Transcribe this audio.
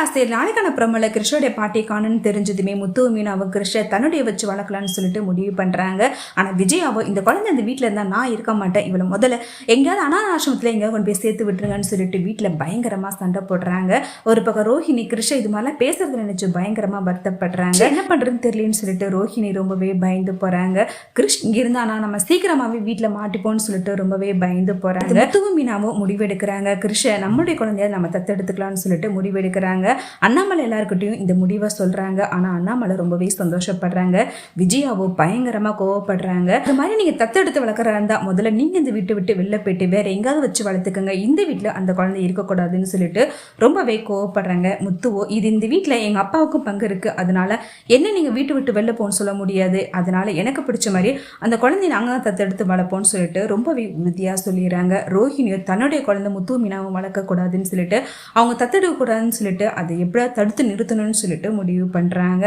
ஆசிரியர் நாளைக்கான பிரமல கிருஷ்ணோடைய பாட்டி காணுன்னு தெரிஞ்சதுமே முத்து மீனாவும் கிருஷ்ண தன்னுடைய வச்சு வளர்க்கலாம்னு சொல்லிட்டு முடிவு பண்றாங்க. ஆனா விஜயாவோ இந்த குழந்தை இந்த வீட்டில் இருந்தா நான் இருக்க மாட்டேன். இவளை முதல்ல எங்கேயாவது அனாத ஆசிரமத்தில் எங்கேயாவது கொண்டு போய் சேர்த்து விட்டுருங்கன்னு சொல்லிட்டு வீட்டில் பயங்கரமா சண்டை போடுறாங்க. ஒரு பக்கம் ரோஹிணி கிருஷ்ண இது மாதிரிலாம் பேசுறது நினைச்சு பயங்கரமா வருத்தப்படுறாங்க. என்ன பண்றதுன்னு தெரியலன்னு சொல்லிட்டு ரோஹிணி ரொம்பவே பயந்து போறாங்க. கிருஷ் இங்க இருந்தானா? நம்ம சீக்கிரமாவே வீட்டில் மாட்டிப்போம்னு சொல்லிட்டு ரொம்பவே பயந்து போறாங்க. முத்துவும் மீனாவும் முடிவெடுக்கிறாங்க. கிருஷ்ண நம்மளுடைய குழந்தைய நம்ம தத்தெடுத்துக்கலாம்னு சொல்லிட்டு முடிவெடுக்கிறாங்க. அண்ணாமலை எல்லாருக்கிட்டையும் இந்த முடிவை சொல்றாங்க. ஆனா அண்ணாமலை ரொம்பவே சந்தோஷப்படுறாங்க. விஜயாவோ பயங்கரமா கோவப்படுறாங்க. இந்த மாதிரி நீங்க தத்தெடுத்து வளர்க்குறா இருந்தா முதல்ல நீங்க இந்த வீட்டை விட்டு வெளில போயிட்டு வேற எங்காவது வச்சு வளர்த்துக்கங்க. இந்த வீட்டுல அந்த குழந்தை இருக்கக்கூடாதுன்னு சொல்லிட்டு ரொம்பவே கோவப்படுறாங்க. முத்துவோ இது இந்த வீட்டுல எங்க அப்பாவுக்கும் பங்கு இருக்கு. அதனால என்ன நீங்க வீட்டு விட்டு வெளில போகணும்னு சொல்ல முடியாது. அதனால எனக்கு பிடிச்ச மாதிரி அந்த குழந்தைய நாங்க தான் தத்தெடுத்து வளர்ப்போம்னு சொல்லிட்டு ரொம்பவே உறுதியா சொல்லிடுறாங்க. ரோஹிணியோ தன்னுடைய குழந்தை முத்து மீனாவும் வளர்க்கக்கூடாதுன்னு சொல்லிட்டு அவங்க தத்தெடுக்க கூடாதுன்னு சொல்லிட்டு அதை எப்படியா தடுத்து நிறுத்தணும்னு சொல்லிட்டு முடிவு பண்றாங்க.